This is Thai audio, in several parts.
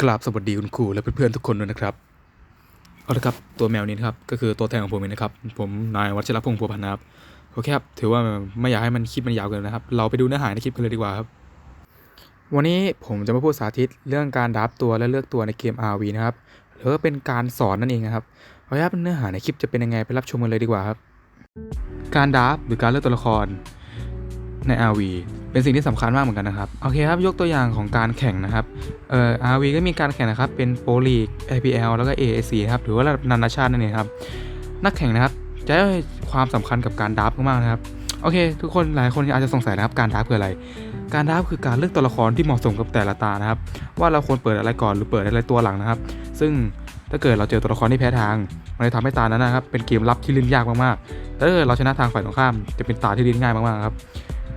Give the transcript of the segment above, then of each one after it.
กราบสวัสดีคุณครูและเพื่อนๆทุกคนด้วยนะครับเอาละครับตัวแมวนี้นะครับก็คือตัวแทนของผมเองนะครับ ผมนายวัชรพงศ์พัวพันธ์นะครับโอเคครับถือว่าไม่อยากให้มันคลิปมันยาวเกินนะครับ เราไปดูเนื้อหาในคลิปกันเลยดีกว่าครับ วันนี้ผมจะมาพูดสาธิตเรื่องการดับตัวและเลือกตัวในเกม RV นะครับหรือว่าเป็นการสอนนั่นเองนะครับเอาละครับเนื้อหาในคลิปจะเป็นยังไงไปรับชมกันเลยดีกว่าครับ การดับหรือการเลือกตัวละครใน RV เป็นสิ่งที่สำคัญมากเหมือนกันนะครับ โอเคครับ ยกตัวอย่างของการแข่งนะครับ เอ่อ RV ก็มีการแข่งนะครับ เป็นโปรลีก APL แล้วก็ AAC ครับ หรือว่าระดับนานาชาตินั่นเองครับ นักแข่งนะครับ จะให้ความสำคัญกับการดับมากนะครับ โอเค ทุกคนหลายคนอาจจะสงสัยนะครับ การดับคืออะไร การดับคือการเลือกตัวละครที่เหมาะสมกับแต่ละตานะครับ ว่าเราควรเปิดอะไรก่อนหรือเปิดอะไรตัวหลังนะครับ ซึ่งถ้าเกิดเราเจอตัวละครที่แพ้ทางมันจะทำให้ตานั้นนะครับ เป็นเกมลับที่เล่นยากมากๆแต่ถ้าเกิดเราชนะทางฝ่ายตรงข้าม จะเป็นตาที่เล่นง่ายมากๆครับ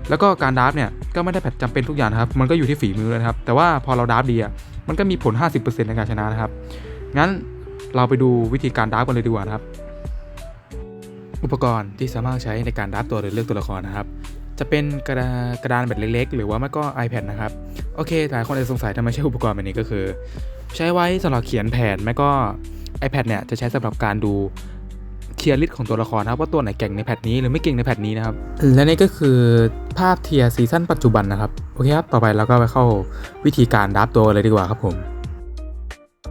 แล้วก็การดราฟเนี่ยก็ไม่ได้แบบจำเป็นทุกอย่างนะครับมันก็อยู่ที่ฝีมือนะครับ แต่ว่าพอเราดราฟดีอะมันก็มีผล 50%ในการชนะนะครับ งั้นเราไปดูวิธีการดราฟกันเลยดีกว่านะครับ อุปกรณ์ที่สามารถใช้ในการดราฟตัวหรือเลือกตัวละครนะครับจะเป็นกระดากระดานแบบเล็กๆ หรือว่าไม่ก็ iPad นะครับ โอเค หลายคนอาจจะสงสัยทำไมใช้อุปกรณ์แบบนี้ก็คือ ใช้ไว้สำหรับเขียนแผนไม่ก็ iPad เนี่ยจะใช้สำหรับการดู เทียร์ลิสต์ของตัวละครนะครับว่าตัวไหนเก่งในแพทนี้หรือไม่เก่งในแพทนี้นะครับและนี่ก็คือภาพเทียร์ซีซั่นปัจจุบันนะครับโอเคครับต่อไปเราก็ไปเข้าวิธีการดับตัวเลยดีกว่าครับผม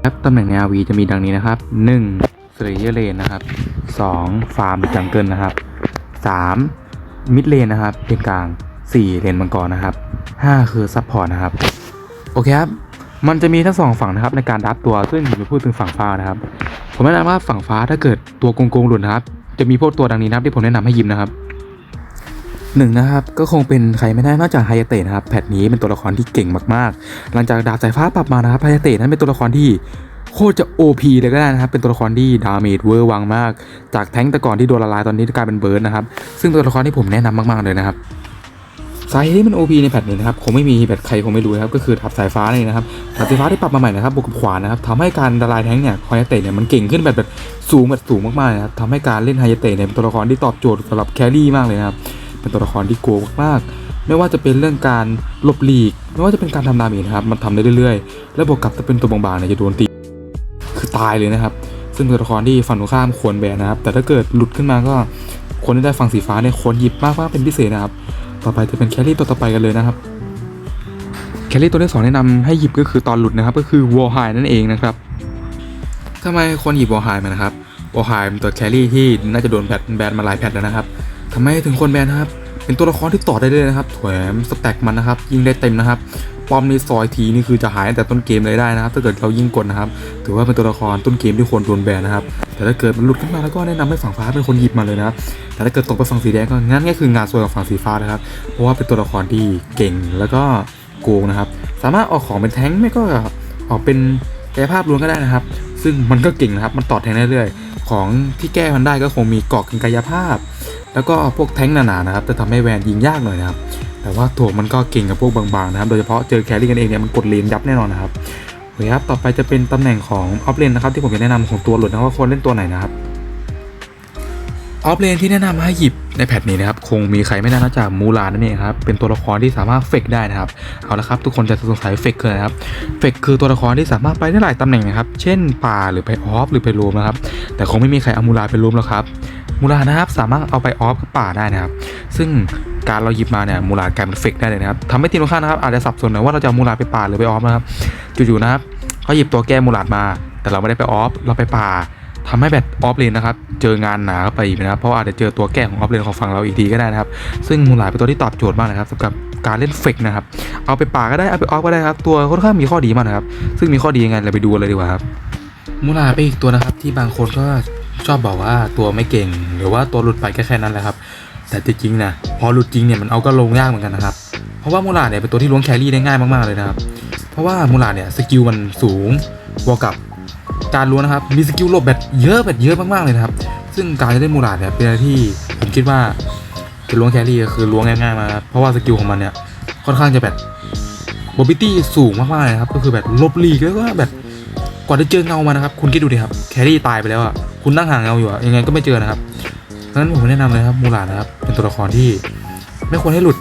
ครับตำแหน่งใน RV จะมีดังนี้นะครับ1 s l a y e r Lane นะครับ2 Farm Jungle นะครับ3 Mid Lane นะครับเป็นกลาง4เลนมังกรนะครับ5คือ Support นะครับโอเคครับ มันจะมีทั้งสองฝั่งนะครับในการดับตัวซึ่งผมจะพูดถึงฝั่งฟ้านะครับ ผมแนะนำว่าฝั่งฟ้าถ้าเกิดตัวโกงๆหลุดนะครับ จะมีพวกตัวดังนี้นะครับที่ผมแนะนำให้ยิมนะครับหนึ่งนะครับก็คงเป็นใครไม่ได้นอกจากไฮยาเตะนะครับแพทนี้เป็นตัวละครที่เก่งมากๆ หลังจากดาบสายฟ้าปรับมานะครับไฮยาเตะนั้นเป็นตัวละครที่โคตรจะ OP เลยก็ได้นะครับ เป็นตัวละครที่ดาเมจเวอร์วังมาก จากแท้งแต่ก่อนที่โดนละลายตอนนี้กลายเป็นเบิร์ดนะครับ ซึ่งตัวละครที่ผมแนะนำมากๆเลยนะครับ สาเหตุที่มัน OP ในแพทนี้นะครับคงไม่มีแพทใครคงไม่รู้นะครับก็คือดาบสายฟ้านี่นะครับดาบสายฟ้าที่ปรับมาใหม่นะครับบวกกับขวานนะครับทำให้การละลายแท้งเนี่ยไฮยเตะเนี่ยมันเก่งขึ้นแบบแบบสูงแบบสูงมากๆนะครับทำให้การเล่นไฮยเตะเนี่ยเป็นตัวละครที่ตอบโจทย์สำหรับแครี่มากเลยนะครับเป็นตัวละครที่โกงมากๆไม่ว่าจะเป็นเรื่องการหลบหลีก ไม่ว่าจะเป็นการทำดาเมจนะครับมันทำได้เรื่อยๆ แล้วบวกกับถ้าเป็นตัวบางๆเนี่ยจะโดนตีคือตายเลยนะครับซึ่งตัวละครที่ฝั่งตรงข้ามควรแบนนะครับแต่ถ้าเกิดหลุดขึ้นมาก็คนที่ได้ฝั่งสีฟ้าเนี่ยควรหยิบมากๆเป็นพิเศษนะครับ ต่อไปจะเป็นแครี่ตัวต่อไปกันเลยนะครับแครี่ตัวที่สองแนะนำให้หยิบก็คือตอนหลุดนะครับ ก็คือวอลไฮนั่นเองนะครับทำไมคนหยิบวอลไฮมานะครับวอลไฮเป็นตัวแครี่ที่น่าจะโดนแบนแบนมาหลายแพทแล้วนะครับทำไมถึงคนแบนนะครับ เป็นตัวละครที่ต่อได้เลยนะครับแถมสแต็กมันนะครับ ยิงได้เต็มนะครับ ป้อมในซอยทีนี่คือจะหายตั้งแต่ต้นเกมเลยได้นะครับ ถ้าเกิดเรายิงกดนะครับ ถือว่าเป็นตัวละครต้นเกมที่ควรโดนแบนนะครับ แต่ถ้าเกิดมันหลุดขึ้นมาแล้วก็แนะนำให้ฝั่งฟ้าเป็นคนหยิบมาเลยนะครับ แต่ถ้าเกิดตกไปฝั่งสีแดงก็งั้นก็คืองานส่วนกับฝั่งสีฟ้านะครับ เพราะว่าเป็นตัวละครที่เก่งแล้วก็โกงนะครับ สามารถออกของเป็นแท้งไม่ก็ออกเป็นกายภาพล้วนก็ได้นะครับ ซึ่งมันก็เก่งนะครับ มันต่อแทงได้เรื่อยๆ ของที่แก้มันได้ก็คงมีเกาะกายภาพ แล้วก็พวกแท้งหนาๆนะครับ จะทำให้แวนยิงยากหน่อยนะครับ แต่ว่าตัวมันก็เก่งกับพวกบางๆนะครับ โดยเฉพาะเจอแครี่กันเองเนี่ยมันกดเลนยับแน่นอนนะครับโอเคครับ ต่อไปจะเป็นตำแหน่งของออฟเลนนะครับที่ผมจะแนะนำของตัวหลุดนะว่าควรเล่นตัวไหนนะครับออฟเลนที่แนะนำให้หยิบในแพทนี้นะครับคงมีใครไม่ได้นอกจากมูลานั่นเองครับเป็นตัวละครที่สามารถเฟกได้นะครับเอาละครับทุกคนจะสงสัยเฟกคืออะไรนะครับเฟกคือตัวละครที่สามารถไปได้หลายตำแหน่งนะครับเช่นป่าหรือไปออฟหรือไปรวมนะครับแต่คงไม่มีใครเอามูลาไปรวมหรอกครับ มูลานะครับสามารถเอาไปออฟป่าได้นะครับ ซึ่งการเราหยิบมาเนี่ยมูลากลายเป็นเฟกได้เลยนะครับทำให้ทีมตรงข้ามนะครับอาจจะสับสนหน่อยว่าเราจะมูลาไปป่าหรือไปออฟนะครับจู่ๆนะครับเขาหยิบตัวแก้มูลาดมา แต่เราไม่ได้ไปออฟเราไปป่าทำให้แบบออฟเลนนะครับ เจองานหนาเข้าไปอีกนะครับ เพราะาอาจจะเจอตัวแก้ของออฟเลนของฝั่งเราอีกทีก็ได้นะครับ ซึ่งมูลาเป็นตัวที่ตอบโจทย์มากนะครับสำหรับการเล่นเฟกนะครับ เอาไปป่าก็ได้ เอาไปออฟก็ได้ครับ ตัวค่อนข้างมีข้อดีมากนะครับ ซึ่งมีข้อดียังไงเราไปดูเลยดีกว่าครับ มูลาเป็นอีกตัวนะครับที่บางคนก็ ชอบบอกว่าตัวไม่เก่ง หรือว่าตัวหลุดไปแค่แค่นั้นแหละครับ แต่จริงๆนี่ยพอหลุดจริงเนี่ยมันเอาก็ลงยากเหมือนกันนะครับ เพราะว่ามูลาเนี่ยเป็นตัวที่ล้วงแครี่ได้ง่ายมากๆเลยนะครับ เพราะว่ามูลาเนี่ยสกิลมันสูงบวกกับการล้วงนะครับ มีสกิลหลบแบบเยอะแบบเยอะมากๆเลยนะครับ ซึ่งการจะเล่นมูลาเนี่ยเป็นอะไรที่ผมคิดว่าจะล้วงแครี่ก็คือล้วงง่ายๆมาเพราะว่าสกิลของมันเนี่ยค่อนข้างจะแบบบอบิตี้สูงมากๆเลยนะครับ ก็คือแบบลบลีกแล้วก็แบบกว่าจะเจอเงามานะครับ คุณคิดดูดิครับ แครี่ตายไปแล้วอะ คุณนั่งห่างเงาอยู่อะยังไงก็ไม่เจอนะครับเพราะฉะนั้นผมแนะนำเลยครับมูลาดนะครับเป็นตัวละครที่ไม่ควรให้หลุด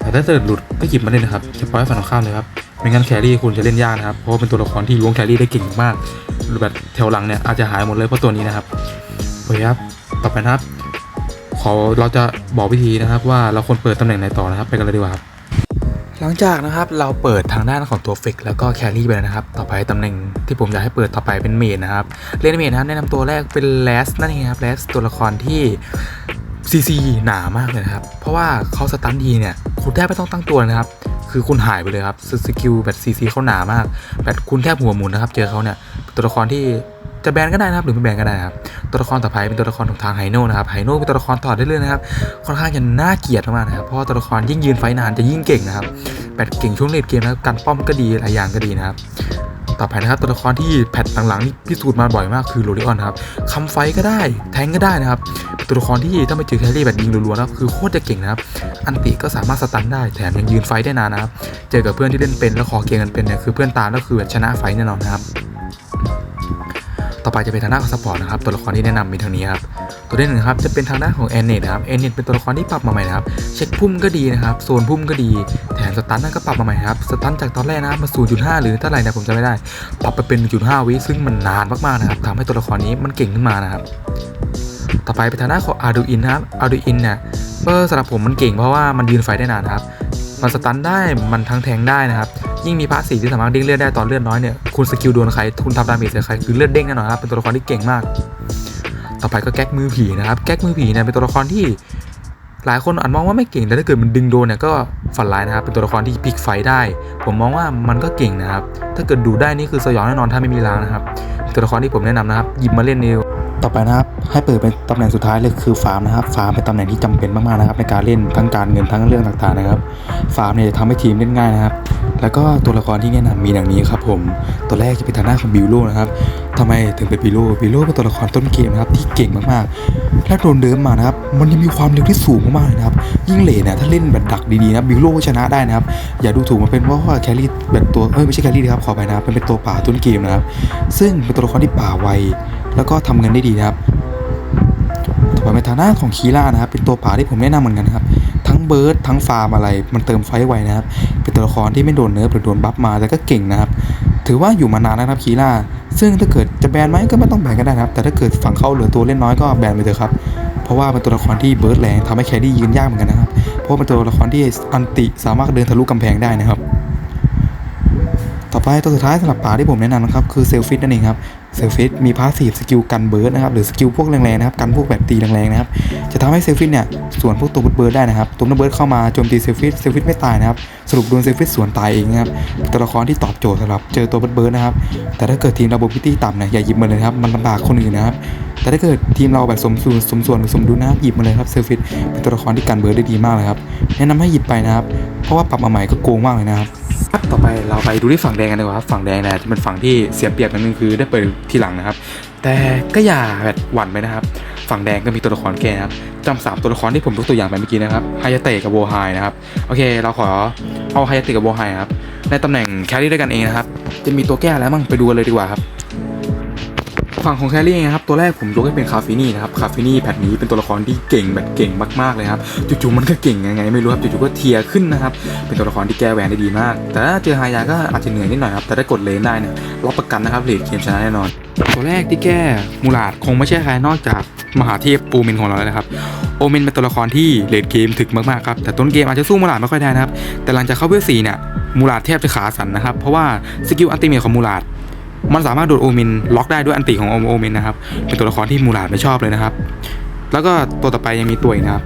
แต่ถ้าเกิดหลุดก็หยิบมาเลยนะครับจะปล่อยให้ฝั่งตรงข้ามเลยครับไม่งั้นแครี่คุณจะเล่นยากนะครับเพราะว่าเป็นตัวละครที่ล้วงแครี่ได้เก่งมากแบบแถวหลังเนี่ยอาจจะหายหมดเลยเพราะตัวนี้นะครับโอเคครับต่อไปนะครับขอเราจะบอกวิธีนะครับว่าเราควรเปิดตำแหน่งไหนต่อนะครับไปกันเลยดีกว่าครับ หลังจากนะครับเราเปิดทางด้านของตัวฟิกแล้วก็แครี่ไปแล้วนะครับ ต่อไปตำแหน่งที่ผมอยากให้เปิดต่อไปเป็นเมนนะครับ เล่นเมนนะครับแนะนำตัวแรกเป็นแลสนั่นเองครับแลสตัวละครที่ซีซีหนามากเลยนะครับ เพราะว่าเขาสตันทีเนี่ยคุณแทบไม่ต้องตั้งตัวนะครับ คือคุณหายไปเลยครับสกิลแบบซีซีเขาหนามากแบบคุณแทบหัวหมุนนะครับ เจอเขาเนี่ยตัวละครที่จะแบนก็ได้นะครับหรือไม่แบนก็ได้นะครับตัวละครต่อไปเป็นตัวละครของทางไฮโน่นะครับไฮโน่เป็นตัวละครต่อได้เลยนะครับค่อนข้างจะน่าเกลียดมากนะครับเพราะตัวละครยิ่งยืนไฟนานจะยิ่งเก่งนะครับ แพทเก่งช่วงเลดเกมนะครับการป้อมก็ดีหลายอย่างก็ดีนะครับต่อไปนะครับตัวละครที่แพทหลังๆนี่พิสูจน์มาบ่อยมากคือโรลิออนครับคำไฟก็ได้แทงก็ได้นะครับตัวละครที่ถ้าไปเจอแครี่แบบยิงรัวๆนะครับคือโคตรจะเก่งนะครับ อันติก็สามารถสตันได้แถมยังยืนไฟได้นานนะครับ เจอกับเพื่อนที่เล่นเป็นแล้วขอเกมกันเป็นเนี่ยคือเพื่อนตามแล้วคือแบบชนะไฟแน่นอนนะครับ ต่อไปจะเป็นทางด้านของสปอร์ตนะครับตัวละครที่แนะนำมีทางนี้ครับตัวที่หนึ่งครับจะเป็นทางด้านของแอนเนตนะครับแอนเนตเป็นตัวละครที่ปรับมาใหม่นะครับเช็คพุ่มก็ดีนะครับโซนพุ่มก็ดีแถมสตันนั่นก็ปรับมาใหม่ครับสตันจากตอนแรกนะครับมา 0.5 หรือเท่าไหร่นะผมจำไม่ได้ ปรับไปเป็น 1.5 วิซึ่งมันนานมากๆนะครับทำให้ตัวละครนี้มันเก่งขึ้นมานะครับต่อไปเป็นทางด้านของอาร์ดูอินนะครับอาร์ดูอินเนี่ยเออสำหรับผมมันเก่งเพราะว่ามันยืนไฟได้นานครับมันสตันได้มันทั้งแทงได้นะครับ ยิ่งมีพาสซีฟที่สามารถเด้งเลือดได้ตอนเลือดน้อยเนี่ยคุณสกิลโดนใครคุณทำดาเมจใส่ใครคือเลือดเด้งแน่นอนครับเป็นตัวละครที่เก่งมาก ต่อไปก็แก๊กมือผีนะครับแก๊กมือผีเนี่ยเป็นตัวละครที่หลายคนอาจมองว่าไม่เก่งแต่ถ้าเกิดมันดึงโดนเนี่ยก็ฝันร้ายนะครับเป็นตัวละครที่พลิกไฟได้ ผมมองว่ามันก็เก่งนะครับถ้าเกิดดูได้นี่คือสยองแน่นอนถ้าไม่มีล้างนะครับตัวละครที่ผมแนะนำนะครับหยิบมาเล่นใน ต่อไปนะครับให้เปิดเป็นตำแหน่งสุดท้ายเลยคือฟาร์มนะครับฟาร์มเป็นตำแหน่งที่จำเป็นมากๆนะครับในการเล่นทั้งการเงินทั้งเรื่องต่างๆนะครับฟาร์มเนี่ยจะทำให้ทีมเล่นง่ายนะครับ แล้วก็ตัวละครที่แนะนำมีดังนี้ครับผมตัวแรกจะเป็นทางด้านของบิวโลนะครับทำไมถึงเป็นบิวโลบิวโลเป็นตัวละครต้นเกมนะครับที่เก่งมากๆและโดนเดิมมานะครับมันยังมีความเร็วที่สูงมากๆนะครับยิ่งเลนเนี่ยถ้าเล่นแบบดักดีๆนะบิวโลก็ชนะได้นะครับอย่าดูถูกมันเป็นเพราะว่าแครี่แบบตัวเอ้ยไม่ใช่แครี่นะครับขอไปนะครับมันเป็นตัวป่าต้นเกมนะครับซึ่งเป็นตัวละครที่ป่าไวแล้วก็ทำเงินได้ดีครับต่อไปเป็นทางด้านของคีล่านะครับ เป็นตัวป่าที่ผมแนะนำเหมือนกันครับ ทั้งเบิร์ดทั้งฟาร์มอะไร มันเติมไฟไวนะครับ เป็นตัวละครที่ไม่โดนเนิร์ฟหรือโดนบัฟมาแต่ก็เก่งนะครับ ถือว่าอยู่มานานนะครับคีล่า ซึ่งถ้าเกิดจะแบนไหมก็ไม่ต้องแบนก็ได้นะครับ แต่ถ้าเกิดฝั่งเขาเหลือตัวเล่นน้อยก็แบนไปเถอะครับ เพราะว่าเป็นตัวละครที่เบิร์ดแรงทำให้แครี่ยืนยากเหมือนกันนะครับ เพราะเป็นตัวละครที่อันติสามารถเดินทะลุกำแพงได้นะครับต่อไปตัวสุดท้ายสำหรับป่าที่ผมแนะนำนะครับคือเซลฟิตนั่นเองครับ เซลฟิตมีพาสซีฟสกิลกันเบิร์ดนะครับหรือสกิลพวกแรงๆนะครับกันพวกแบบตีแรงๆนะครับจะทำให้เซลฟิตเนี่ยสวนพวกตัวเบิร์ดได้นะครับตัวเบิร์ดเข้ามาโจมตีเซลฟิตเซลฟิตไม่ตายนะครับสรุปโดนเซลฟิตสวนตายเองนะครับตัวละครที่ตอบโจทย์สำหรับเจอตัวเบิร์ดนะครับแต่ถ้าเกิดทีมระบบพิตี้ต่ำเนี่ยอย่าหยิบมาเลยครับมันลำบากคนอื่นนะครับแต่ถ้าเกิดทีมเราแบบสมส่วนสมส่วนหรือสมดุลนะครับหยิบมาเลยครับเซลฟิตเป็นตัวละครที่กันเบิร์ดได้ดีมากเลยครับแนะนำให้หยิบไปนะครับ เพราะว่าปรับมาใหม่ก็โกงมากเลยนะครับครับต่อไปเราไปดูที่ฝั่งแดงกันดีกว่าครับฝั่งแดงเนี่ยจะเป็นฝั่งที่เสียเปรียบนิดนึงคือได้เปิดทีหลังนะครับ แต่ก็อย่าแบบหวั่นไปนะครับ ฝั่งแดงก็มีตัวละครแก่นะครับจำสามตัวละครที่ผมยกตัวอย่างไปเมื่อกี้นะครับไฮยาเตะกับโวไฮนะครับโอเค เราขอเอาไฮยาเตะกับโวไฮครับในตำแหน่งแครี่ด้วยกันเองนะครับจะมีตัวแก้แล้วมั่งไปดูกันเลยดีกว่าครับ ฝั่งของแครี่นะครับตัวแรกผมยกให้เป็นคาฟินี่นะครับคาฟินี่แพทนี้เป็นตัวละครที่เก่งแบบเก่งมากๆเลยครับจู่ๆมันก็เก่งยังไงไม่รู้ครับจู่ๆก็เทียร์ขึ้นนะครับเป็นตัวละครที่แก้แหวนได้ดีมาก แต่ถ้าเจอฮายาก็อาจจะเหนื่อยนิดหน่อยครับแต่ถ้ากดเลนได้เนี่ยรับประกันนะครับเลดเกมชนะแน่นอน ตัวแรกที่แก้มูลาดคงไม่ใช่ใครนอกจากมหาเทพปูมินของเราแล้วนะครับโอเมนเป็นตัวละครที่เลดเกมถึกมากๆครับแต่ต้นเกมอาจจะสู้มูลาดไม่ค่อยได้นะครับแต่หลังจากเข้าเวลสี่เนี่ยมูลาดแทบจะขาสั่นนะครับเพราะว่าสกิลอัลติเมทของมูลาด มันสามารถโดโอมินล็อกได้ด้วยอันติของโอมินนะครับ เป็นตัวละครที่มูลาดไม่ชอบเลยนะครับ แล้วก็ตัวต่อไปยังมีตัวอีกนะครับ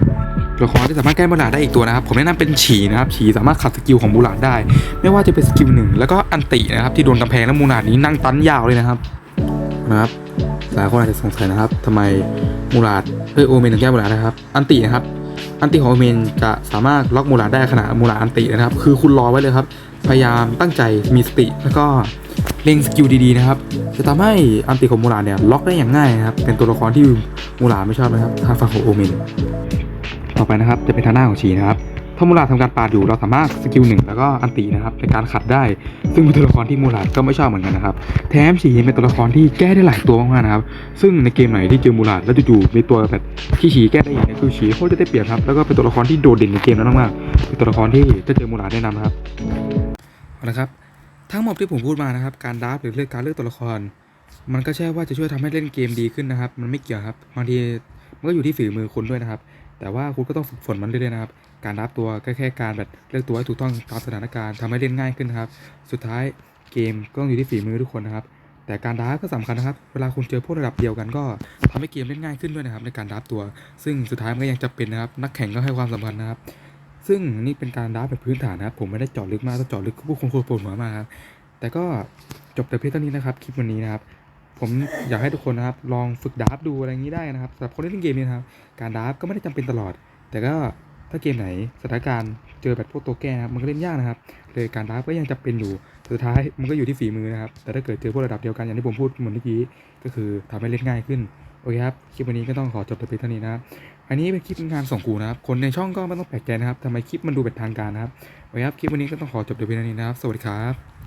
ตัวละครที่สามารถแก้มูลาดได้อีกตัวนะครับ ผมแนะนำเป็นฉีนะครับ ฉีสามารถขัดสกิลของมูลาดได้ ไม่ว่าจะเป็นสกิลหนึ่งแล้วก็อันตินะครับ ที่โดนกำแพงแล้วมูลาดนี้นั่งตันยาวเลยนะครับนะครับหลายคนอาจจะสงสัยนะครับทำไมมูลาดเออโอเมนถึงแก้มูลาดนะครับ อันตินะครับอันติของโอเมนจะสามารถล็อกมูลาดได้ขณะมูลาดอันตินะครับ คือคุณรอไว้เลยครับ พยายามตั้งใจมีสติแล้วก็ เล็งสกิลดีๆนะครับจะทำให้อันติของมูลาดเนี่ยล็อกได้อย่างง่ายนะครับเป็นตัวละครที่มูลาดไม่ชอบนะครับทางฝั่งของโอเมนต่อไปนะครับจะเป็นทางหน้าของชีนะครับถ้ามูลาดทำการปาดอยู่เราสามารถสกิลหนึ่งแล้วก็อันตินะครับในการขัดได้ ซึ่งเป็นตัวละครที่มูลาดก็ไม่ชอบเหมือนกันนะครับแถมชีเป็นตัวละครที่แก้ได้หลายตัวมากๆนะครับซึ่งในเกมไหนที่เจอมูลาดแล้วจู่ๆมีตัวแบบที่ชีแก้ได้อย่างนี้คือชีโคตรจะได้เปรียบครับแล้วก็เป็นตัวละครที่โดดเด่นในเกมนั้นมากๆเป็นตัวละครที่ถ้าเจอมูลาดแนะนำนะครับเอาละครับ ทั้งหมดที่ผมพูดมานะครับ การดับหรือเลือกการเลือกตัวละคร มันก็ใช่ว่าจะช่วยทำให้เล่นเกมดีขึ้นนะครับ มันไม่เกี่ยวครับบางทีมันก็อยู่ที่ฝีมือคุณด้วยนะครับ แต่ว่าคุณก็ต้องฝึกฝนมันเรื่อยๆนะครับ การดับตัวก็แค่การแบบเลือกตัวให้ถูกต้องตามสถานการณ์ทำให้เล่นง่ายขึ้นนะครับ สุดท้ายเกมก็ต้องอยู่ที่ฝีมือทุกคนนะครับ แต่การดับก็สำคัญนะครับ เวลาคุณเจอพวกระดับเดียวกันก็ทำให้เกมเล่นง่ายขึ้นด้วยนะครับ ในการดับตัว ซึ่งสุดท้ายมันก็ยังจะเป็นนะครับ นักแข่งก็ให้ความสำคัญนะครับ ซึ่งนี่เป็นการดับแบบพื้นฐานนะครับ ผมไม่ได้เจาะลึกมากถ้าเจาะลึกพวกคนควรปวดหัวมากครับแต่ก็จบแต่เพียงเท่านี้นะครับ คลิปวันนี้นะครับ ผมอยากให้ทุกคนนะครับ ลองฝึกดราดูอะไรอย่างนี้ได้นะครับสำหรับคนที่เล่นเกมนี้นะครับ การดราก็ไม่ได้จำเป็นตลอด แต่ก็ถ้าเกมไหนสถานการณ์เจอแบบพวกตัวแก้นะครับมันก็เล่นยากนะครับ เลยการดราก็ยังจำเป็นอยู่สุดท้ายมันก็อยู่ที่ฝีมือนะครับ แต่ถ้าเกิดเจอพวกระดับเดียวกันอย่างที่ผมพูดเหมือนเมื่อกี้ก็คือทำให้เล่นง่ายขึ้นโอเคครับคลิปวันนี้ก็ต้องขอจบแต่เพียงเท่านี้นะครับ อันนี้เป็นคลิปงานส่งกูนะครับ คนในช่องก็ไม่ต้องแปลกใจนะครับทำไมคลิปมันดูเป็นทางการนะครับไว้คครับ คลิปวันนี้ก็ต้องขอจบเพียงเท่านี้นะครับ สวัสดีครับ